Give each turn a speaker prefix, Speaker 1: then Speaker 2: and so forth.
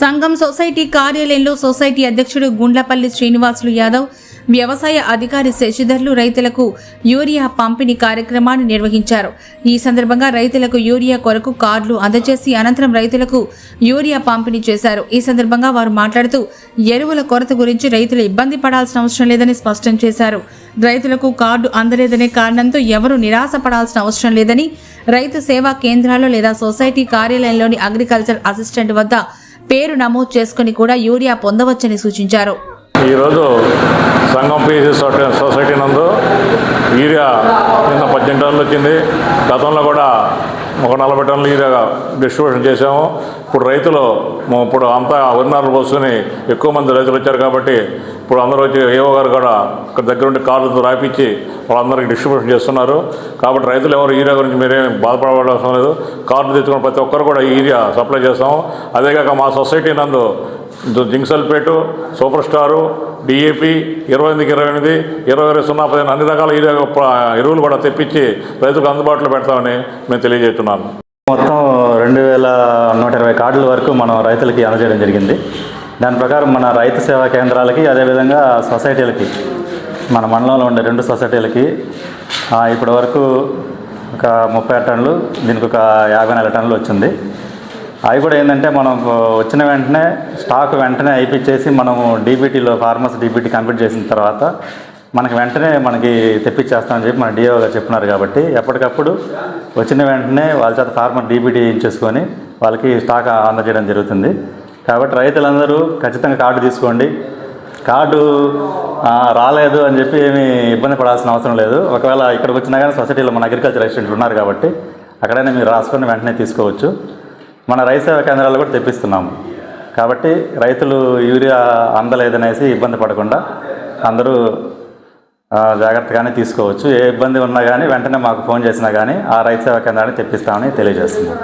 Speaker 1: సంఘం సొసైటీ కార్యాలయంలో సొసైటీ అధ్యక్షుడు గుండ్లపల్లి శ్రీనివాసులు యాదవ్ వ్యవసాయ అధికారి శశిధర్లు రైతులకు యూరియా పంపిణీ కార్యక్రమాన్ని నిర్వహించారు. ఈ సందర్భంగా రైతులకు యూరియా కొరకు కార్డులు అందజేసి అనంతరం రైతులకు యూరియా పంపిణీ చేశారు. ఈ సందర్భంగా వారు మాట్లాడుతూ ఎరువుల కొరత గురించి రైతులు ఇబ్బంది పడాల్సిన అవసరం లేదని స్పష్టం చేశారు. రైతులకు కార్డు అందలేదనే కారణంతో ఎవరు నిరాశ పడాల్సిన అవసరం లేదని రైతు సేవా కేంద్రాల్లో లేదా సొసైటీ కార్యాలయంలోని అగ్రికల్చర్ అసిస్టెంట్ వద్ద పేరు నమోదు చేసుకుని కూడా యూరియా పొందవచ్చని సూచించారు.
Speaker 2: ఈరోజు సంఘం పీసీ సొసైటీ నందు యూరియా నిన్న పద్దెనిమిది టన్నులు వచ్చింది. గతంలో కూడా ఒక నలభై టన్నులు యూరియా డిస్ట్రిబ్యూషన్ చేసాము ఇప్పుడు రైతులు ఇప్పుడు అంతా వరినారులు పోసుకొని ఎక్కువ మంది రైతులు వచ్చారు కాబట్టి ఇప్పుడు అందరూ వచ్చి ఏవో గారు కూడా ఇక్కడ దగ్గరుండి కార్లతో కార్డులతో రాపించి వాళ్ళందరికీ డిస్ట్రిబ్యూషన్ చేస్తున్నారు. కాబట్టి రైతులు ఎవరు యూరియా గురించి మీరేం బాధపడవలసిన లేదు. కార్డు తెచ్చుకున్న ప్రతి ఒక్కరు కూడా ఈరియా యూరియా సప్లై చేస్తాము. అదేగాక మా సొసైటీ నందు zinc sulphate super star DAP ఇరవై ఎనిమిదికి ఇరవై ఎనిమిది ఇరవై ఇరవై సున్నా పదిహేను అన్ని రకాల యూరియా ఎరువులు కూడా తెప్పించి రైతులకు అందుబాటులో పెడతామని మేము తెలియజేస్తున్నాను.
Speaker 3: మొత్తం రెండు వేల నూట ఇరవై కార్డుల వరకు మనం రైతులకి అందజేయడం జరిగింది. దాని ప్రకారం మన రైతు సేవా కేంద్రాలకి అదేవిధంగా సొసైటీలకి మన మండలంలో ఉండే రెండు సొసైటీలకి ఇప్పటి వరకు ఒక ముప్పై టన్నులు దీనికి ఒక యాభై నాలుగు టన్నులు వచ్చింది. అవి కూడా ఏంటంటే మనం వచ్చిన వెంటనే స్టాక్ వెంటనే అయిపించేసి మనము డీబీటీలో ఫార్మర్స్ డీబీటీ కంప్లీట్ చేసిన తర్వాత మనకి వెంటనే మనకి తెప్పించేస్తామని చెప్పి మన డిఓ గారు చెప్తున్నారు కాబట్టి ఎప్పటికప్పుడు వచ్చిన వెంటనే వాళ్ళ చేత ఫార్మర్ డీబీటీ చేసుకొని వాళ్ళకి స్టాక్ అందజేయడం జరుగుతుంది. కాబట్టి రైతులందరూ ఖచ్చితంగా కార్డు తీసుకోండి. కార్డు రాలేదు అని చెప్పి ఏమి ఇబ్బంది పడాల్సిన అవసరం లేదు. ఒకవేళ ఇక్కడికి వచ్చినా కానీ సొసైటీలో మన అగ్రికల్చర్ అసిస్టెంట్లు ఉన్నారు కాబట్టి అక్కడైనా మీరు రాసుకొని వెంటనే తీసుకోవచ్చు. మన రైతు సేవా కేంద్రాలు కూడా తెప్పిస్తున్నాము. కాబట్టి రైతులు యూరియా అందలేదనేసి ఇబ్బంది పడకుండా అందరూ జాగ్రత్తగానే తీసుకోవచ్చు. ఏ ఇబ్బంది ఉన్నా కానీ వెంటనే మాకు ఫోన్ చేసినా కానీ ఆ రైతు సేవా కేంద్రాన్ని తెప్పిస్తామని తెలియజేస్తున్నాం.